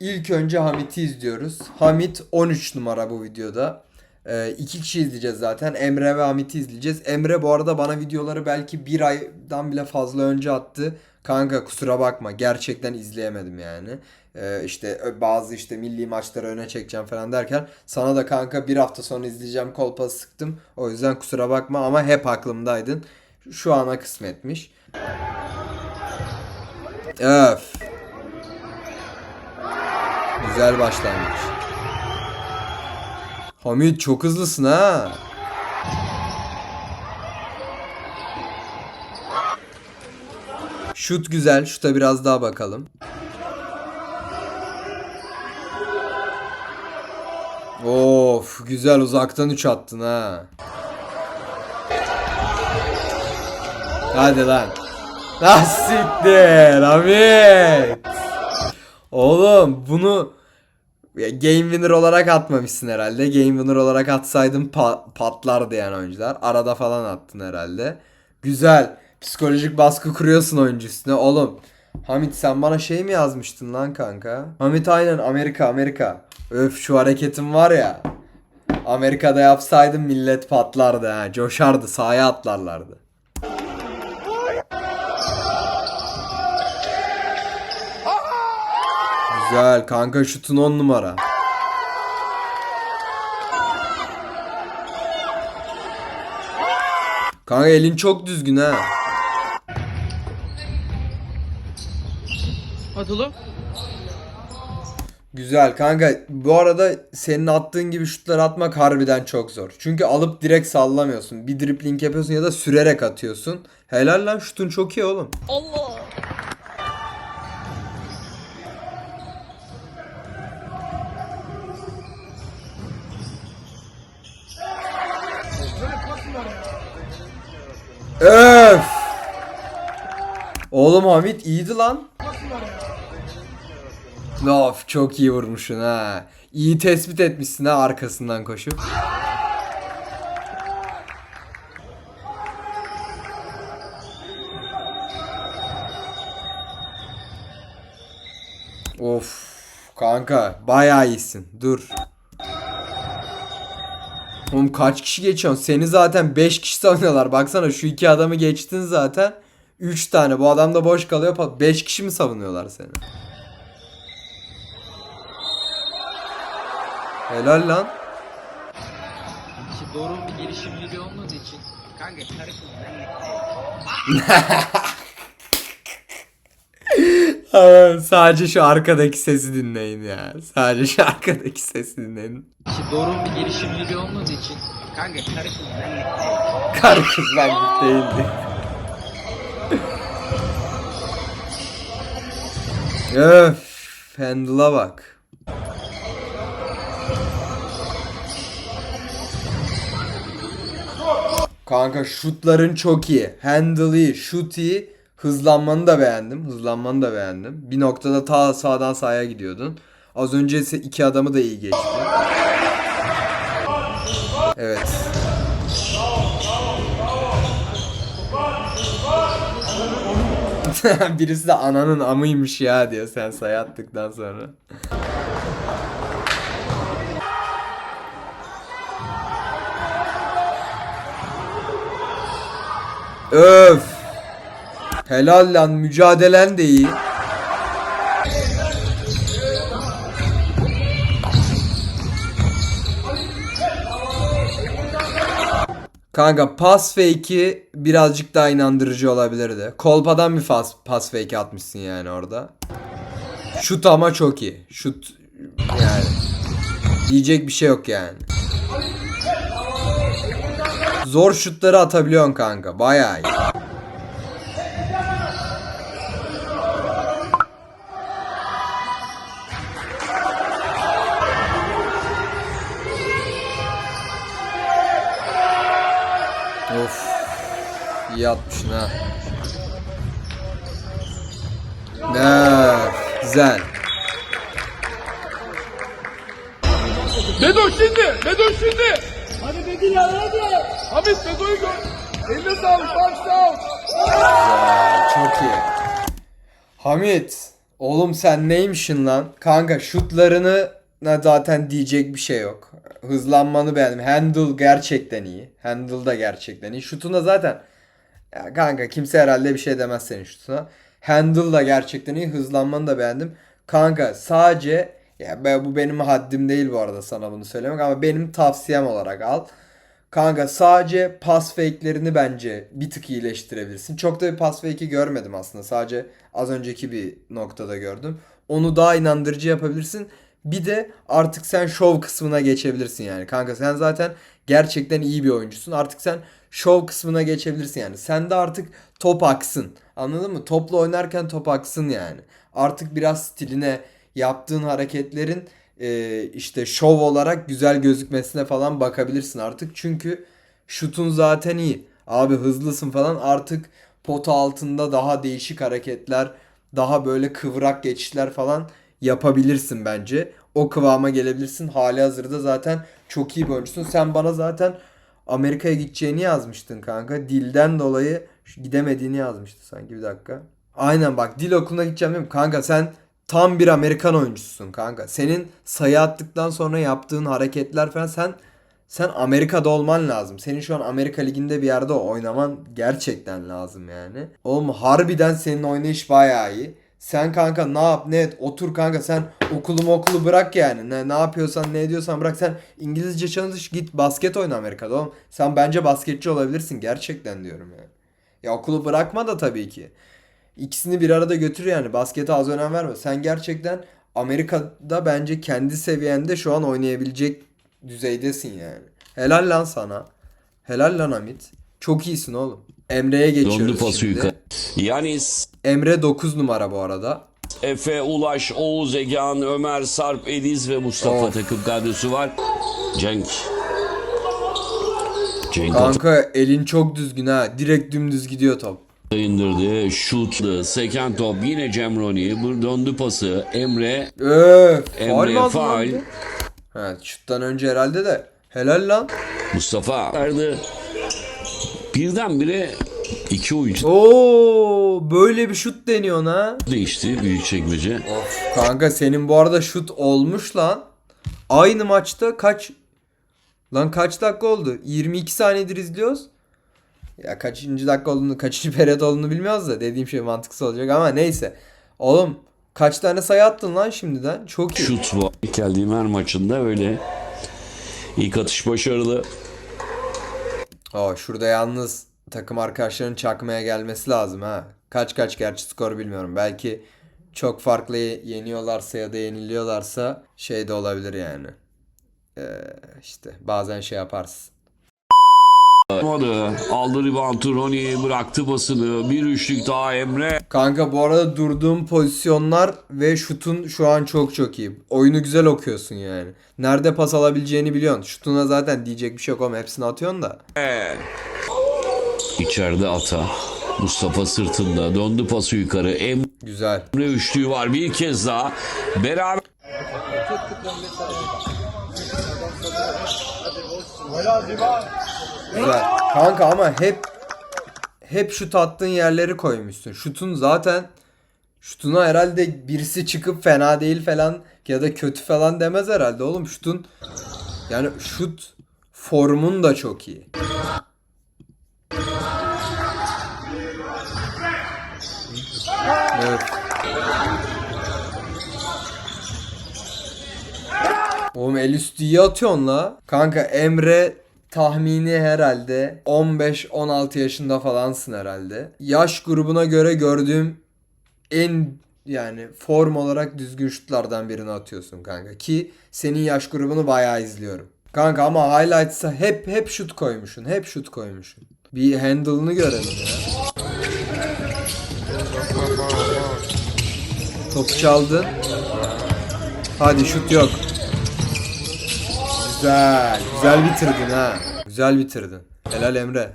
İlk önce Hamit'i izliyoruz. Hamit 13 numara bu videoda. Ee, iki kişi izleyeceğiz zaten. Emre ve Hamit'i izleyeceğiz. Emre bu arada bana videoları belki bir aydan bile fazla önce attı. Kanka kusura bakma gerçekten izleyemedim yani. Ee, işte bazı işte milli maçları öne çekeceğim falan derken sana da kanka bir hafta sonra izleyeceğim kolpası sıktım. O yüzden kusura bakma ama hep aklımdaydın. Şu ana kısmetmiş. Öf. Güzel başlangıç. Hamit çok hızlısın ha. Şut güzel. Şuta biraz daha bakalım. Of güzel uzaktan 3 attın ha. Hadi lan. Nassiktir Hamit. Oğlum bunu Game winner olarak atmamışsın herhalde. Game winner olarak atsaydın pa- patlardı yani oyuncular. Arada falan attın herhalde. Güzel. Psikolojik baskı kuruyorsun oyuncu üstüne. Oğlum Hamit sen bana şey mi yazmıştın lan kanka? Hamit aynen Amerika Amerika. Öf şu hareketin var ya. Amerika'da yapsaydın millet patlardı ha. Coşardı sahaya atlarlardı. Güzel kanka şutun 10 numara. Kanka elin çok düzgün ha. Oğlum. Güzel kanka. Bu arada senin attığın gibi şutlar atmak harbiden çok zor. Çünkü alıp direkt sallamıyorsun. Bir dribling yapıyorsun ya da sürerek atıyorsun. Helal lan şutun çok iyi oğlum. Allah. Öf! Oğlum Hamit iyiydi lan. Of çok iyi vurmuşsun ha. İyi tespit etmişsin ha arkasından koşup. Of kanka bayağı iyisin. Dur. Oğlum kaç kişi geçiyorsun? Seni zaten 5 kişi savunuyorlar. Baksana şu iki adamı geçtin zaten. 3 tane. Bu adam da boş kalıyor. 5 kişi mi savunuyorlar seni? Helal lan. Doğru bir girişimciliği olmadığı için. Kanka karı kız ben Aa, Sadece şu arkadaki sesi dinleyin ya. Sadece şu arkadaki sesi dinleyin. Doğru bir girişimciliği olmadığı için. Kanka karı kız ben Kar kız benlik değildi. Öf. Handle'a bak. Kanka şutların çok iyi. Handle iyi, şut iyi. Hızlanmanı da beğendim. Hızlanmanı da beğendim. Bir noktada ta sağdan sağa gidiyordun. Az önce ise iki adamı da iyi geçti. Evet. Birisi de ananın amıymış ya diyor sen sayı attıktan sonra. Öf. Helal lan mücadelen de iyi. Kanka pas fake'i birazcık daha inandırıcı olabilirdi. Kolpadan bir pas, pas fake atmışsın yani orada. Şut ama çok iyi. Şut yani. Diyecek bir şey yok yani. Zor şutları atabiliyorsun kanka. Bayağı iyi. İyi atmışsın ha. Ne? Güzel. Bedo şimdi, Bedo şimdi. Hadi Bedo ya hadi. Hamit Bedo'yu gör. Eline sağlık, out. Güzel. Çok iyi. Hamit. Oğlum sen neymişsin lan? Kanka şutlarını zaten diyecek bir şey yok. Hızlanmanı beğendim. Handle gerçekten iyi. Handle da gerçekten iyi. Şutuna zaten ya kanka kimse herhalde bir şey demez senin şutuna. Handle da gerçekten iyi. Hızlanmanı da beğendim. Kanka sadece ya bu benim haddim değil bu arada sana bunu söylemek ama benim tavsiyem olarak al. Kanka sadece pas fake'lerini bence bir tık iyileştirebilirsin. Çok da bir pas fake'i görmedim aslında. Sadece az önceki bir noktada gördüm. Onu daha inandırıcı yapabilirsin. Bir de artık sen şov kısmına geçebilirsin yani. Kanka sen zaten gerçekten iyi bir oyuncusun. Artık sen şov kısmına geçebilirsin yani. Sen de artık top aksın. Anladın mı? Topla oynarken top aksın yani. Artık biraz stiline, yaptığın hareketlerin e, işte şov olarak güzel gözükmesine falan bakabilirsin artık. Çünkü şutun zaten iyi. Abi hızlısın falan artık pota altında daha değişik hareketler, daha böyle kıvrak geçişler falan yapabilirsin bence. O kıvama gelebilirsin. Hali hazırda zaten çok iyi bir oyuncusun. Sen bana zaten Amerika'ya gideceğini yazmıştın kanka. Dilden dolayı gidemediğini yazmıştı sanki bir dakika. Aynen bak dil okuluna gideceğim değil mi? Kanka sen tam bir Amerikan oyuncusun kanka. Senin sayı attıktan sonra yaptığın hareketler falan sen sen Amerika'da olman lazım. Senin şu an Amerika liginde bir yerde oynaman gerçekten lazım yani. Oğlum harbiden senin oynayış bayağı iyi. Sen kanka ne yap ne et otur kanka sen okulu okulu bırak yani. Ne, ne yapıyorsan ne ediyorsan bırak sen İngilizce çalış git basket oyna Amerika'da oğlum. Sen bence basketçi olabilirsin gerçekten diyorum yani. Ya okulu bırakma da tabii ki. İkisini bir arada götür yani. Baskete az önem verme. Sen gerçekten Amerika'da bence kendi seviyende şu an oynayabilecek düzeydesin yani. Helal lan sana. Helal lan Hamit. Çok iyisin oğlum. Emre'ye Döndü geçiyoruz pası şimdi. yukarı. Yanis, Emre 9 numara bu arada. Efe, Ulaş, Oğuz, Egehan, Ömer, Sarp, Ediz ve Mustafa Of. takım kadrosu var. Cenk. Cenk Kanka elin çok düzgün ha. Direkt dümdüz gidiyor top. indirdi. Şutlu. Seken top. Yine Cemroni. Bu döndü pası. Emre. Faul Emre aldın faul. Evet şuttan önce herhalde de. Helal lan. Mustafa. Verdi. Birdenbire iki oyuncu Oo böyle bir şut deniyorsun ha. değişti. Büyük çekmece. Of kanka senin bu arada şut olmuş lan. Aynı maçta kaç lan kaç dakika oldu? 22 saniyedir izliyoruz. Ya kaçıncı dakika olduğunu, kaçıncı periyot olduğunu bilmiyoruz da dediğim şey mantıksız olacak ama neyse. Oğlum kaç tane sayı attın lan şimdiden? Çok iyi. Şut var. Geldiğim her maçında öyle. İlk atış başarılı. Aa, şurada yalnız takım arkadaşlarının çakmaya gelmesi lazım ha. Kaç kaç gerçi skor bilmiyorum. Belki çok farklı ye- yeniyorlarsa ya da yeniliyorlarsa şey de olabilir yani. Ee, işte bazen şey yaparsın. Aldı reboundu Roni bıraktı basını. Bir üçlük daha Emre. Kanka bu arada durduğum pozisyonlar ve şutun şu an çok çok iyi. Oyunu güzel okuyorsun yani. Nerede pas alabileceğini biliyorsun. Şutuna zaten diyecek bir şey yok ama hepsini atıyorsun da. İçeride ata. Mustafa sırtında. Döndü pası yukarı. Emre Güzel. üçlüğü var bir kez daha. Beraber Güzel. Kanka ama hep hep şut attığın yerleri koymuşsun. Şutun zaten şutuna herhalde birisi çıkıp fena değil falan ya da kötü falan demez herhalde oğlum. Şutun yani şut formun da çok iyi. Evet. Oğlum el üstü iyi atıyorsun la. Kanka Emre tahmini herhalde 15-16 yaşında falansın herhalde. Yaş grubuna göre gördüğüm en yani form olarak düzgün şutlardan birini atıyorsun kanka. Ki senin yaş grubunu bayağı izliyorum. Kanka ama highlights'a hep hep şut koymuşsun. Hep şut koymuşsun. Bir handle'ını görelim ya. Topu çaldın. Hadi şut yok. Güzel. Güzel bitirdin ha. Güzel bitirdin. Helal Emre.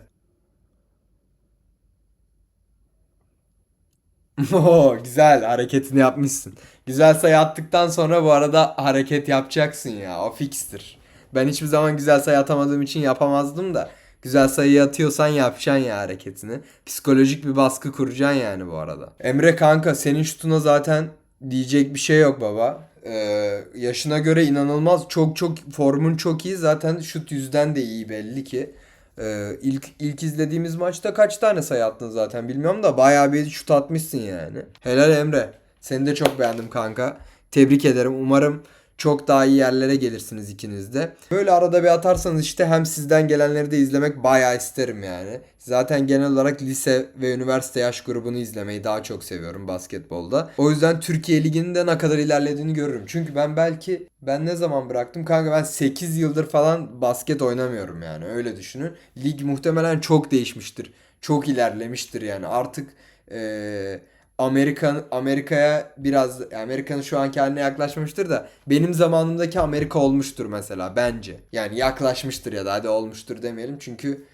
Oo, güzel hareketini yapmışsın. Güzel sayı attıktan sonra bu arada hareket yapacaksın ya. O fikstir. Ben hiçbir zaman güzel sayı atamadığım için yapamazdım da. Güzel sayı atıyorsan yapacaksın ya hareketini. Psikolojik bir baskı kuracaksın yani bu arada. Emre kanka senin şutuna zaten Diyecek bir şey yok baba. Ee, yaşına göre inanılmaz çok çok formun çok iyi zaten şut yüzden de iyi belli ki. Ee, ilk ilk izlediğimiz maçta kaç tane sayı attın zaten bilmiyorum da bayağı bir şut atmışsın yani. Helal Emre. Seni de çok beğendim kanka. Tebrik ederim. Umarım çok daha iyi yerlere gelirsiniz ikiniz de. Böyle arada bir atarsanız işte hem sizden gelenleri de izlemek bayağı isterim yani. Zaten genel olarak lise ve üniversite yaş grubunu izlemeyi daha çok seviyorum basketbolda. O yüzden Türkiye Ligi'nin de ne kadar ilerlediğini görürüm. Çünkü ben belki ben ne zaman bıraktım kanka ben 8 yıldır falan basket oynamıyorum yani öyle düşünün. Lig muhtemelen çok değişmiştir. Çok ilerlemiştir yani artık eee Amerika Amerika'ya biraz Amerika'nın şu anki haline yaklaşmamıştır da benim zamanımdaki Amerika olmuştur mesela bence. Yani yaklaşmıştır ya da hadi olmuştur demeyelim çünkü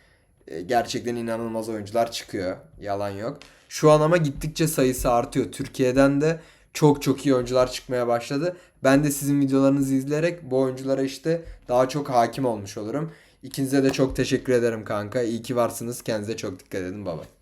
e, gerçekten inanılmaz oyuncular çıkıyor. Yalan yok. Şu an ama gittikçe sayısı artıyor. Türkiye'den de çok çok iyi oyuncular çıkmaya başladı. Ben de sizin videolarınızı izleyerek bu oyunculara işte daha çok hakim olmuş olurum. İkinize de çok teşekkür ederim kanka. İyi ki varsınız. Kendinize çok dikkat edin baba.